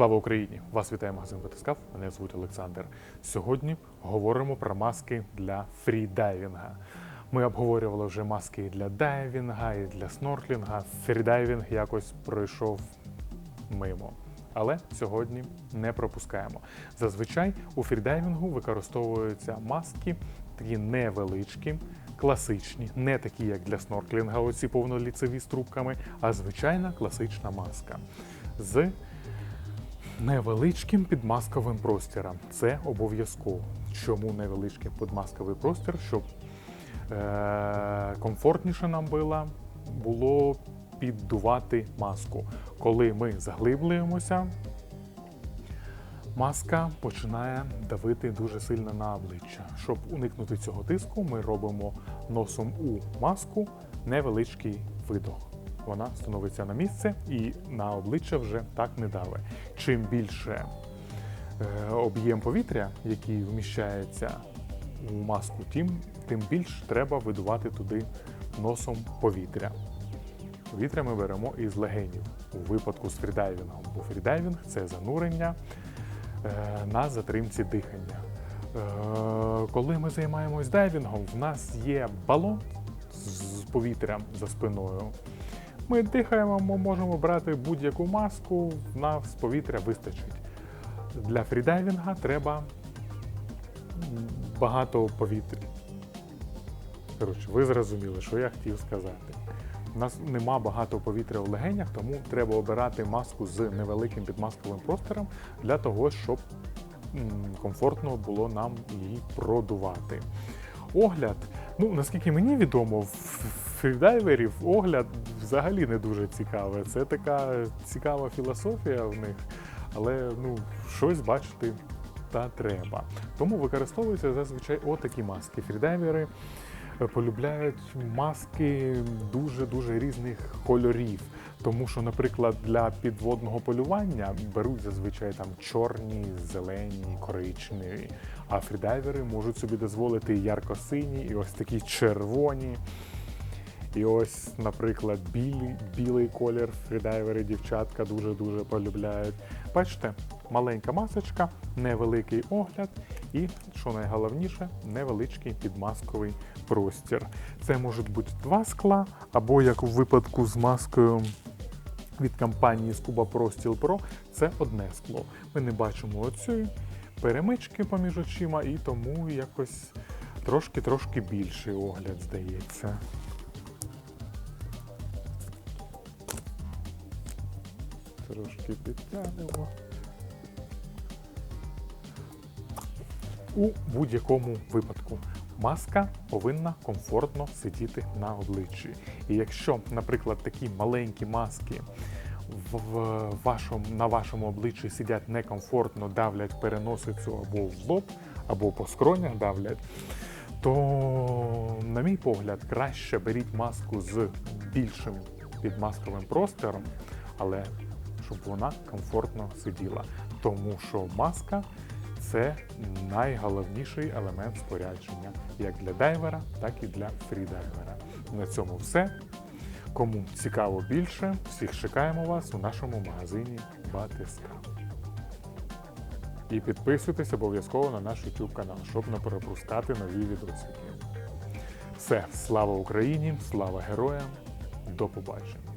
Слава Україні! Вас вітає магазин Батискаф. Мене звуть Олександр. Сьогодні говоримо про маски для фрідайвінга. Ми обговорювали вже маски і для дайвінга, і для снорклінга. Фрідайвінг якось пройшов мимо. Але сьогодні не пропускаємо. Зазвичай у фрідайвінгу використовуються маски такі невеличкі, класичні, не такі, як для снорклінга, оці повноліцеві з трубками, а звичайна класична маска з невеличким підмасковим простіром. Це обов'язково. Чому невеличкий підмасковий простір? Щоб е- комфортніше нам було, було піддувати маску. Коли ми заглиблюємося, маска починає давити дуже сильно на обличчя. Щоб уникнути цього тиску, ми робимо носом у маску невеличкий видох. Вона становиться на місце і на обличчя вже так не даве. Чим більше е, об'єм повітря, який вміщається у маску, тим, тим більш треба видувати туди носом повітря. Повітря ми беремо із легенів у випадку з фрідайвінгом, бо фрідайвінг це занурення е, на затримці дихання. Е, коли ми займаємось дайвінгом, в нас є балон з повітрям за спиною. Ми дихаємо, ми можемо брати будь-яку маску, нас повітря вистачить. Для фрідайвінга треба багато повітря. Коротше, ви зрозуміли, що я хотів сказати. У нас нема багато повітря в легенях, тому треба обирати маску з невеликим підмасковим простором для того, щоб комфортно було нам її продувати. Огляд, ну наскільки мені відомо, в фрідайверів огляд взагалі не дуже цікавий. Це така цікава філософія в них, але ну, щось бачити та треба. Тому використовуються зазвичай отакі маски. Фрідайвери е, полюбляють маски дуже-дуже різних кольорів. Тому що, наприклад, для підводного полювання беруть зазвичай там чорні, зелені, коричневі. А фрідайвери можуть собі дозволити ярко-сині, і ось такі червоні. І ось, наприклад, білий, білий колір фрідайвери дівчатка дуже-дуже полюбляють. Бачите, маленька масочка, невеликий огляд і, що найголовніше, невеличкий підмасковий простір. Це можуть бути два скла, або як у випадку з маскою від компанії Scuba Pro Steel Pro, це одне скло. Ми не бачимо оцієї перемички поміж очима, і тому якось трошки-трошки більший огляд здається. Трошки підтягнемо. У будь-якому випадку маска повинна комфортно сидіти на обличчі. І якщо, наприклад, такі маленькі маски в вашому, на вашому обличчі сидять некомфортно, давлять переносицю або в лоб, або по скронях давлять, то, на мій погляд, краще беріть маску з більшим підмасковим простором, але щоб вона комфортно сиділа. Тому що маска це найголовніший елемент спорядження як для дайвера, так і для фрідайвера. На цьому все. Кому цікаво більше, всіх чекаємо вас у нашому магазині Батиска. І підписуйтесь обов'язково на наш YouTube канал, щоб не перепускати нові відосики. Все, слава Україні, слава героям, до побачення!